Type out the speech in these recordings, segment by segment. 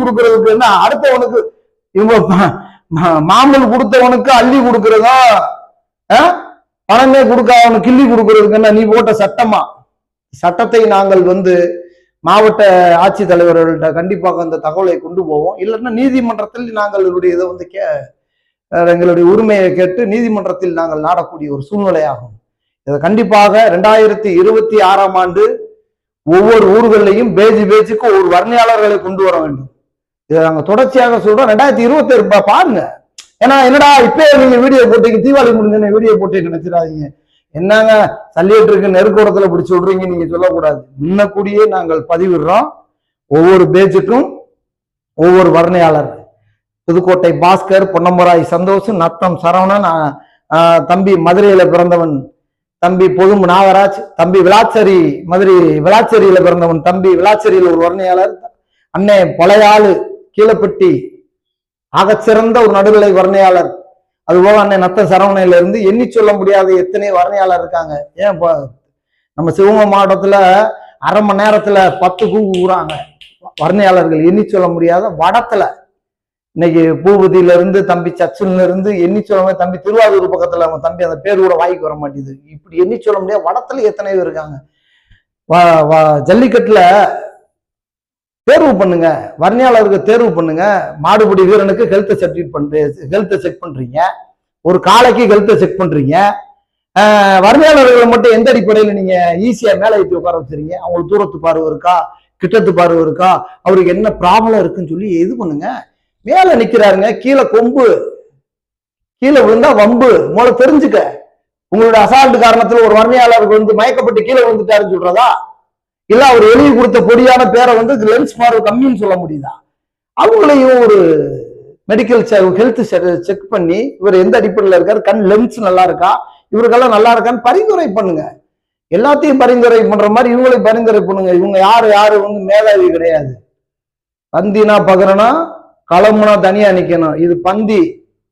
கொடுக்கறதுக்கு என்ன அடுத்தவனுக்கு இவங்க மாமல் கொடுத்தவனுக்கு அள்ளி கொடுக்கறதா? பணமே கொடுக்காதவனுக்கு கிள்ளி கொடுக்கறதுக்கு என்ன நீ போட்ட சட்டமா? சட்டத்தை நாங்கள் வந்து மாவட்ட ஆட்சித்தலைவர்கள்ட்ட கண்டிப்பாக அந்த தகவலை கொண்டு போவோம். இல்லைன்னா நீதிமன்றத்தில் நாங்கள் என்னுடைய இதை வந்து கே எங்களுடைய உரிமையை கேட்டு நீதிமன்றத்தில் நாங்கள் நாடக்கூடிய ஒரு சூழ்நிலையாகும். இதை கண்டிப்பாக ரெண்டாயிரத்தி இருபத்தி ஆறாம் ஆண்டு ஒவ்வொரு ஊர்களையும் பேஜி பேஜுக்கு ஒரு வர்ணையாளர்களை கொண்டு வர வேண்டும். இதை நாங்க தொடர்ச்சியாக சொல்றோம். ரெண்டாயிரத்தி இருபத்தி பாருங்க. ஏன்னா என்னடா இப்பயே நீங்க வீடியோ போட்டீங்க தீபாவளி முடிஞ்ச வீடியோ போட்டு நினைச்சிடாதீங்க. என்னங்க சல்லியட்டுக்கு நெருக்கோடத்துல பிடிச்சி விடுறீங்க நீங்க சொல்லக்கூடாது. முன்னக்கூடியே நாங்கள் பதிவிடுறோம். ஒவ்வொரு பேஜுக்கும் ஒவ்வொரு வர்ணையாளர். புதுக்கோட்டை பாஸ்கர் பொன்னம்பராய் சந்தோஷ் நத்தம் சரவணன் தம்பி மதுரையில பிறந்தவன் தம்பி பொதும் நாகராஜ் தம்பி விளாச்சேரி மதுரை விளாச்சேரியில பிறந்தவன் தம்பி விளாச்சேரியில் ஒரு வர்ணையாளர் அண்ணே பழையாளு கீழப்பட்டி ஆகச்சிறந்த ஒரு நடுநிலை வர்ணையாளர். அதுபோக அண்ணன் நத்த சரவணையில இருந்து எண்ணி சொல்ல முடியாத எத்தனை வர்ணையாளர் இருக்காங்க. ஏன் இப்போ நம்ம சிவகங்கை மாவட்டத்துல அரை மணி நேரத்துல பத்து பூ கூறாங்க வர்ணையாளர்கள் எண்ணி சொல்ல முடியாத வடத்துல. இன்னைக்கு பூபதியில இருந்து தம்பி சச்சுல இருந்து எண்ணி சொல்ல தம்பி திருவாரூர் பக்கத்துல அவன் தம்பி அந்த பேர் கூட வாய்க்கு வர மாட்டேங்குது. இப்படி எண்ணி சொல்ல முடியாது வடத்துல எத்தனை பேர் இருக்காங்க. வ- வ- ஜல்லிக்கட்டுல தேர்வு பண்ணுங்க. வர்ணியாளருக்கு தேர்வு பண்ணுங்க. மாடுபிடி வீரனுக்கு ஹெல்த் சர்டிஃபிகேட் பண்ற ஹெல்த் செக் பண்றீங்க. ஒரு காலைக்கு ஹெல்த் செக் பண்றீங்க. வர்ணியாளர்களை மட்டும் எந்த அடிப்படையில் நீங்க ஈஸியா மேலே ஏற்றி உட்கார வச்சிருங்க அவங்களுக்கு தூரத்து பார்வை இருக்கா? கிட்டத்து பார்வை இருக்கா? அவருக்கு என்ன ப்ராப்ளம் இருக்குன்னு சொல்லி இது பண்ணுங்க. மேல நிக்கிறாருங்க. கீழே கொம்பு. கீழே விழுந்தா வம்பு. மூளை தெரிஞ்சுக்க. உங்களோட அசால்ட் காரணத்துல ஒரு வர்ணியாளருக்கு வந்து மயக்கப்பட்டு கீழே விழுந்துட்டாருன்னு சொல்றதா? இல்ல அவர் எழுதி கொடுத்த பொடியான பேரை வந்து லென்ஸ் மார்க் கம்மின்னு சொல்ல முடியுதா? அவங்களையும் ஒரு மெடிக்கல் ஹெல்த் செக் பண்ணி இவர் எந்த அடிப்படையில் இருக்காரு? கண் லென்ஸ் நல்லா இருக்கா? இவருக்கெல்லாம் நல்லா இருக்கான்னு பரிந்துரை பண்ணுங்க. எல்லாத்தையும் பரிந்துரை பண்ற மாதிரி இவங்களையும் பரிந்துரை பண்ணுங்க. இவங்க யாரு யாரு வந்து மேதாவி கிடையாது. பந்தினா பகரனா களம்னா தனியா நிக்கணும். இது பந்தி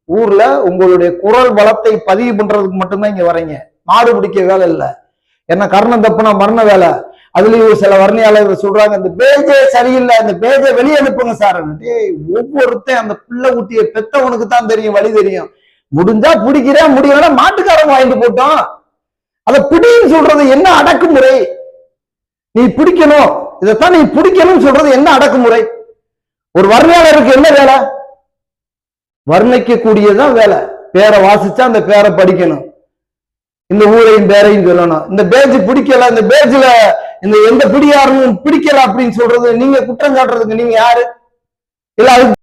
ஊர்ல உங்களுடைய குரல் பலத்தை பதிவு பண்றதுக்கு மட்டும்தான் இங்க வரீங்க. மாடு பிடிக்க வேலை இல்லை. என்ன கர்ணம் தப்புனா மரண வேலை. அதுலயும் சில வர்ணியாளர்கள் சொல்றாங்க இந்த பேஜே சரியில்லை இந்த பேஜை வெளியே அனுப்புங்க சார். டேய் ஒவ்வொருத்தன் அந்த பிள்ளை ஊட்டிய பெத்தவனுக்கு தான் தெரியும் வழி தெரியும். முடிஞ்சா பிடிக்கிறேன் முடியலன்னா மாட்டுக்காரன் வாங்கிட்டு போட்டோம் அதை பிடின்னு சொல்றது என்ன அடக்குமுறை? நீ பிடிக்கணும். இதைத்தான் நீ பிடிக்கணும்னு சொல்றது என்ன அடக்குமுறை? ஒரு வர்ணையாளருக்கு என்ன வேலை? வர்ணிக்க கூடியதான் வேலை. பேரை வாசிச்சா அந்த பேரை படிக்கணும். இந்த ஊரையும் பேரையும் சொல்லணும். இந்த பேஜ் பிடிக்கல இந்த பேஜ்ல இந்த எந்த பிடியாரும் பிடிக்கல அப்படின்னு சொல்றது நீங்க குற்றம் சாட்டுறதுக்கு நீங்க யாரு? இல்ல அது